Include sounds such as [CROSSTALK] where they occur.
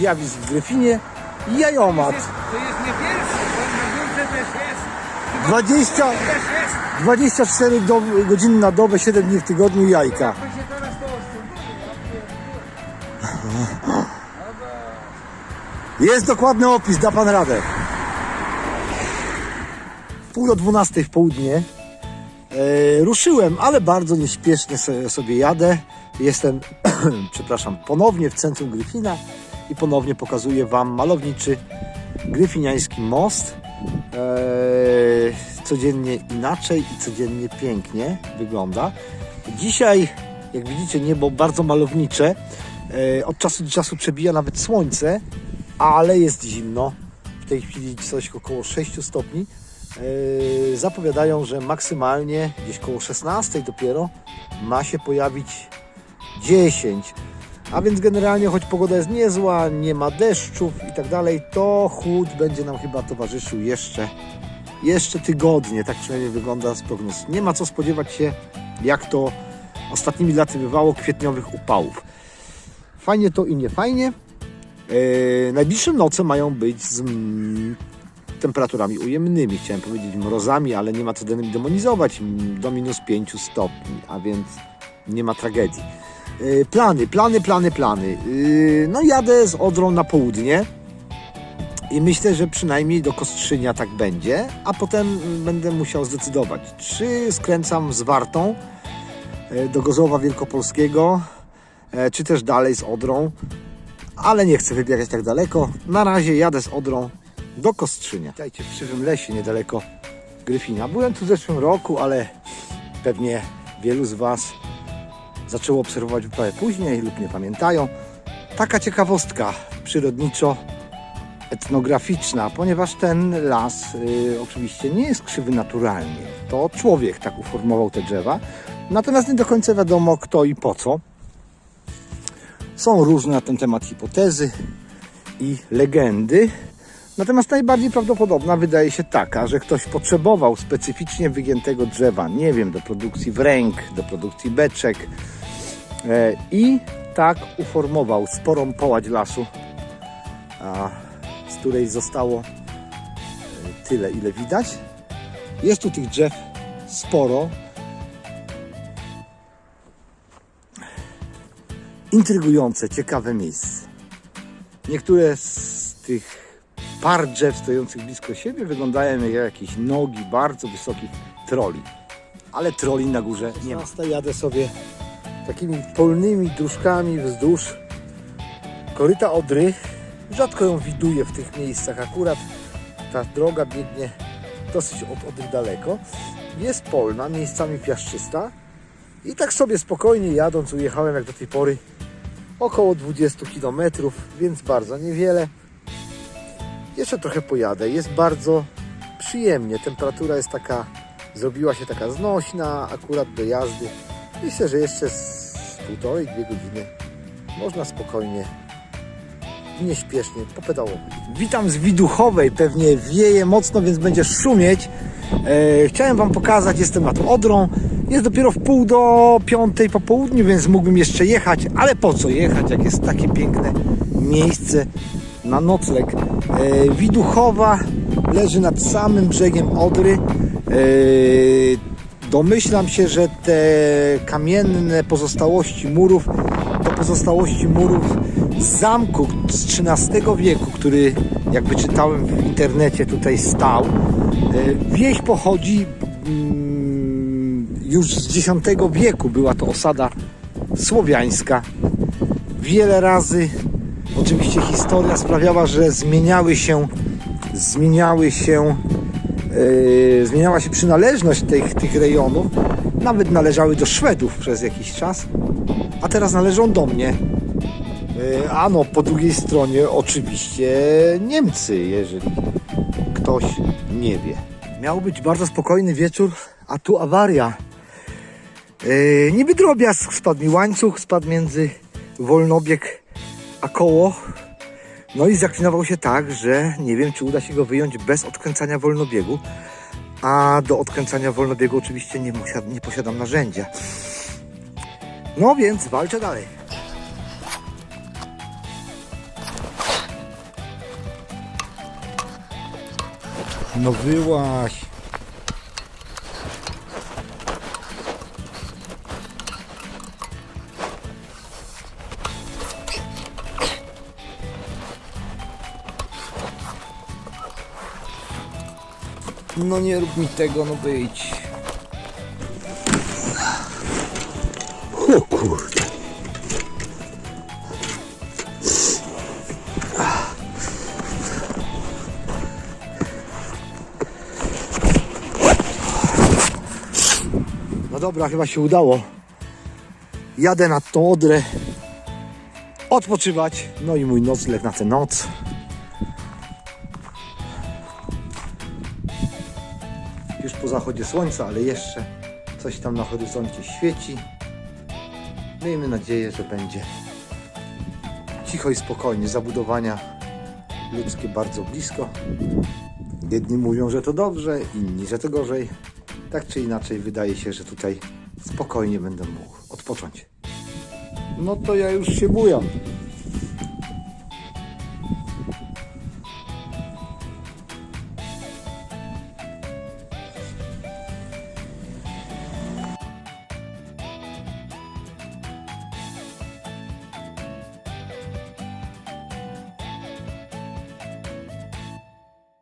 zjawisk w Gryfinie. Jajomat. To jest, nie pierwszy, jest. 20, Też jest. 24 do, godziny na dobę, 7 dni w tygodniu jajka. Jest dokładny opis, da pan radę. Pół do 12 w południe. E, ruszyłem, ale bardzo nieśpiesznie sobie jadę. Jestem, [COUGHS] przepraszam, ponownie w centrum Gryfina i ponownie pokazuję Wam malowniczy gryfiniański most. E, codziennie inaczej i codziennie pięknie wygląda. Dzisiaj, jak widzicie, niebo bardzo malownicze. E, od czasu do czasu przebija nawet słońce, ale jest zimno. W tej chwili coś około 6 stopni. E, zapowiadają, że maksymalnie gdzieś koło 16 dopiero ma się pojawić 10. A więc generalnie, choć pogoda jest niezła, nie ma deszczów i tak dalej, to chłód będzie nam chyba towarzyszył jeszcze, jeszcze tygodnie. Tak przynajmniej wygląda z prognoz. Nie ma co spodziewać się, jak to ostatnimi laty bywało, kwietniowych upałów. Fajnie to i nie fajnie. Yy, najbliższe noce mają być z temperaturami ujemnymi, chciałem powiedzieć mrozami, ale nie ma co dem- demonizować, do minus 5 stopni, a więc nie ma tragedii. Yy, plany, plany, plany, plany. Yy, no jadę z Odrą na południe i myślę, że przynajmniej do Kostrzynia tak będzie, a potem będę musiał zdecydować, czy skręcam z Wartą yy, do Gozowa Wielkopolskiego, czy też dalej z Odrą, ale nie chcę wybierać tak daleko. Na razie jadę z Odrą do Kostrzynia. Witajcie w Krzywym Lesie, niedaleko Gryfina. Byłem tu w zeszłym roku, ale pewnie wielu z Was zaczęło obserwować wyprawę później lub nie pamiętają. Taka ciekawostka przyrodniczo etnograficzna, ponieważ ten las y, oczywiście nie jest krzywy naturalnie. To człowiek tak uformował te drzewa. Natomiast nie do końca wiadomo kto i po co. Są różne na ten temat hipotezy i legendy. Natomiast najbardziej prawdopodobna wydaje się taka, że ktoś potrzebował specyficznie wygiętego drzewa, nie wiem, do produkcji wręk, do produkcji beczek i tak uformował sporą połać lasu, z której zostało e, tyle, ile widać. Jest tu tych drzew sporo, intrygujące, ciekawe miejsce. Niektóre z tych par drzew stojących blisko siebie wyglądają jak jakieś nogi bardzo wysokich troli. Ale troli na górze nie ma. Jadę sobie takimi polnymi dróżkami wzdłuż koryta Odry. Rzadko ją widuję w tych miejscach. Akurat ta droga biegnie dosyć od Odry daleko. Jest polna, miejscami piaszczysta. I tak sobie spokojnie jadąc ujechałem jak do tej pory około 20 km, więc bardzo niewiele. Jeszcze trochę pojadę. Jest bardzo przyjemnie. Temperatura jest taka, zrobiła się taka znośna akurat do jazdy. Myślę, że jeszcze z półtorej, dwie godziny można spokojnie nieśpiesznie popedałować. Witam z Widuchowej. Pewnie wieje mocno, więc będzie szumieć. E, chciałem Wam pokazać, jestem nad Odrą. Jest dopiero w pół do piątej po południu, więc mógłbym jeszcze jechać, ale po co jechać, jak jest takie piękne miejsce na nocleg. E, Widuchowa leży nad samym brzegiem Odry. E, domyślam się, że te kamienne pozostałości murów to pozostałości murów zamku z XIII wieku, który jak wyczytałem w internecie tutaj stał. E, Wieś pochodzi mm, już z X wieku. Była to osada słowiańska. Wiele razy oczywiście historia sprawiała, że zmieniały się zmieniały się e, zmieniała się przynależność tych, tych rejonów. Nawet należały do Szwedów przez jakiś czas, a teraz należą do mnie. E, A no, po drugiej stronie oczywiście Niemcy, jeżeli ktoś nie wie. Miał być bardzo spokojny wieczór, a tu awaria. Yy, niby drobiazg, spadł mi łańcuch, spadł między wolnobieg a koło. No i zaklinował się tak, że nie wiem, czy uda się go wyjąć bez odkręcania wolnobiegu, a do odkręcania wolnobiegu oczywiście nie, posiadam, nie posiadam narzędzia. No więc walczę dalej. No wyłaś. No nie rób mi tego, no wyjdź. O kurde. No dobra, chyba się udało. Jadę nad tą odrę odpoczywać. No i mój nocleg na tę noc. Zachodzie słońca, ale jeszcze coś tam na horyzoncie świeci. Miejmy nadzieję, że będzie cicho i spokojnie. Zabudowania ludzkie bardzo blisko. Jedni mówią, że to dobrze, inni, że to gorzej. Tak czy inaczej, wydaje się, że tutaj spokojnie będę mógł odpocząć. No to ja już się bujam.